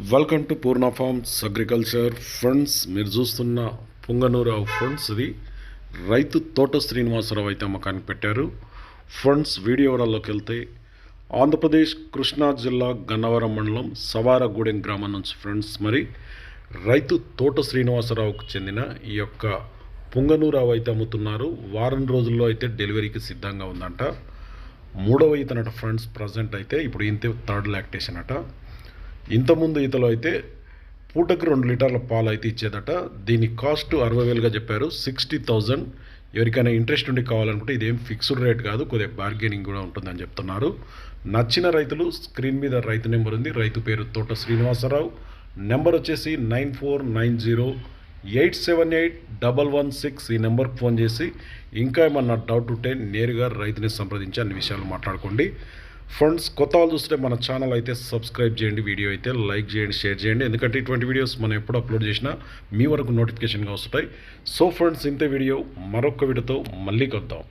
Welcome to Purna farms agriculture funds మీరు చూస్తున్న పుంగనూరావు friends ఇది. రైతు తోట శ్రీనివాసరావు అయితే అమ్మకానికి పెట్టారు. ఫ్రెండ్స్ వీడియో వివరాల్లోకి వెళ్తే ఆంధ్రప్రదేశ్ కృష్ణా జిల్లా గన్నవరం మండలం సవారగూడెం గ్రామం నుంచి ఫ్రెండ్స్ మరి రైతు తోట శ్రీనివాసరావుకు చెందిన ఈ యొక్క పుంగనూరావు అయితే అమ్ముతున్నారు. వారం రోజుల్లో అయితే డెలివరీకి సిద్ధంగా ఉందంట. మూడవ ఇతనట ఫ్రెండ్స్ ప్రజెంట్ అయితే ఇప్పుడు ఇంతే థర్డ్ లాక్టేషన్ అట. ఇంతకుముందు ఈతలో అయితే పూటకు రెండు లీటర్ల పాలు అయితే ఇచ్చేదట. దీని కాస్ట్ అరవై వేలుగా చెప్పారు. Sixty thousand. ఎవరికైనా ఇంట్రెస్ట్ ఉండి కావాలనుకుంటే ఇదేం ఫిక్స్డ్ రేట్ కాదు. కొద్దిగా బార్గెనింగ్ కూడా ఉంటుందని చెప్తున్నారు. నచ్చిన రైతులు స్క్రీన్ మీద రైతు నెంబర్ ఉంది. రైతు పేరు తోట శ్రీనివాసరావు. నెంబర్ వచ్చేసి nine four nine zero eight seven eight double one six ఈ నెంబర్కి ఫోన్ చేసి ఇంకా ఏమన్నా డౌట్ ఉంటే నేరుగా రైతుని సంప్రదించి అన్ని విషయాలు మాట్లాడుకోండి. ఫ్రెండ్స్ కొత్త వాళ్ళు చూస్తే మన ఛానల్ అయితే సబ్స్క్రైబ్ చేయండి వీడియో అయితే లైక్ చేయండి షేర్ చేయండి. ఎందుకంటే ఇటువంటి వీడియోస్ మనం ఎప్పుడు అప్లోడ్ చేసినా మీ వరకు నోటిఫికేషన్గా వస్తాయి సో ఫ్రెండ్స్ ఇంతే వీడియో మరొక వీడియోతో మళ్ళీ కొద్దాం